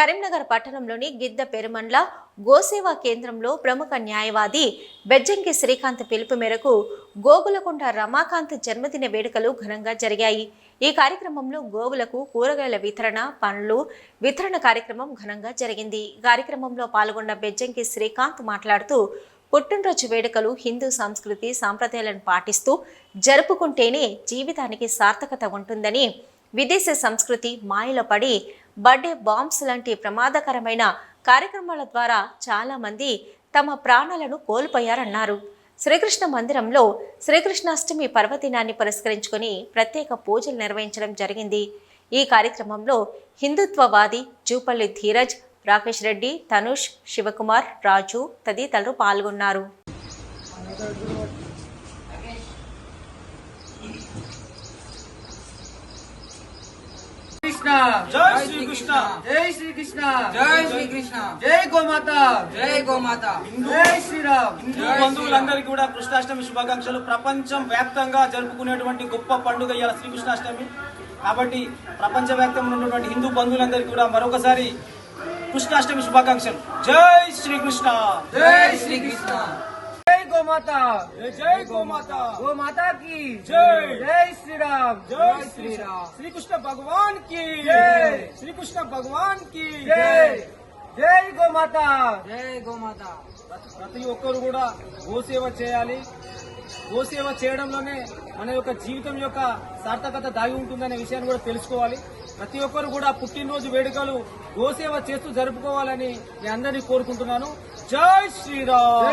కరీంనగర్ పట్టణంలోని గిద్ద పెరుమండ్ల గోసేవా కేంద్రంలో ప్రముఖ న్యాయవాది బెజ్జంకి శ్రీకాంత్ పిలుపు మేరకు గోగులకొండ రమాకాంత్ జన్మదిన వేడుకలు ఘనంగా జరిగాయి. ఈ కార్యక్రమంలో గోవులకు కూరగాయల వితరణ పనులు వితరణ కార్యక్రమం ఘనంగా జరిగింది. ఈ కార్యక్రమంలో పాల్గొన్న బెజ్జంకి శ్రీకాంత్ మాట్లాడుతూ పుట్టినరోజు వేడుకలు హిందూ సంస్కృతి సాంప్రదాయాలను పాటిస్తూ జరుపుకుంటేనే జీవితానికి సార్థకత ఉంటుందని విదేశీ సంస్కృతి మాయలో పడి బర్త్డే బాంబ్స్ లాంటి ప్రమాదకరమైన కార్యక్రమాల ద్వారా చాలామంది తమ ప్రాణాలను కోల్పోయారన్నారు. శ్రీకృష్ణ మందిరంలో శ్రీకృష్ణాష్టమి పర్వదినాన్ని పురస్కరించుకుని ప్రత్యేక పూజలు నిర్వహించడం జరిగింది. ఈ కార్యక్రమంలో హిందుత్వవాది జూపల్లి ధీరజ్ రాకేష్ రెడ్డి తనుష్ శివకుమార్ రాజు తదితరులు పాల్గొన్నారు. కృష్ణ జై శ్రీకృష్ణ జై శ్రీకృష్ణ జై శ్రీకృష్ణ జై గోమాత జై గోమాత జై శ్రీరామ్ హిందూ బంధువులందరికీ కూడా కృష్ణాష్టమి శుభాకాంక్షలు. ప్రపంచం వ్యాప్తంగా జరుపుకునేటువంటి గొప్ప పండుగ ఇవాళ శ్రీకృష్ణాష్టమి. కాబట్టి ప్రపంచ వ్యాప్తంగా ఉన్నటువంటి హిందూ బంధువులందరికీ కూడా మరొకసారి కృష్ణాష్టమి శుభాకాంక్షలు. జై శ్రీకృష్ణ. జై శ్రీకృష్ణ. గోమాత. జై గోమాత. గోమాతా కి జై. జై శ్రీరామ్. జై శ్రీరామ్. శ్రీకృష్ణ భగవాన్కి జై. శ్రీకృష్ణ భగవాన్కి జై. జై. గోమాత. జై గోమాత. ప్రతి ఒక్కరు కూడా గోసేవ చేయాలి. గోసేవ చేయడంలోనే మన యొక్క జీవితం యొక్క సార్థకత దాగి ఉంటుందనే విషయాన్ని కూడా తెలుసుకోవాలి. ప్రతి ఒక్కరు కూడా పుట్టినరోజు వేడుకలు గోసేవ చేస్తూ జరుపుకోవాలని మీ అందరినీ కోరుకుంటున్నాను. జై శ్రీరామ్.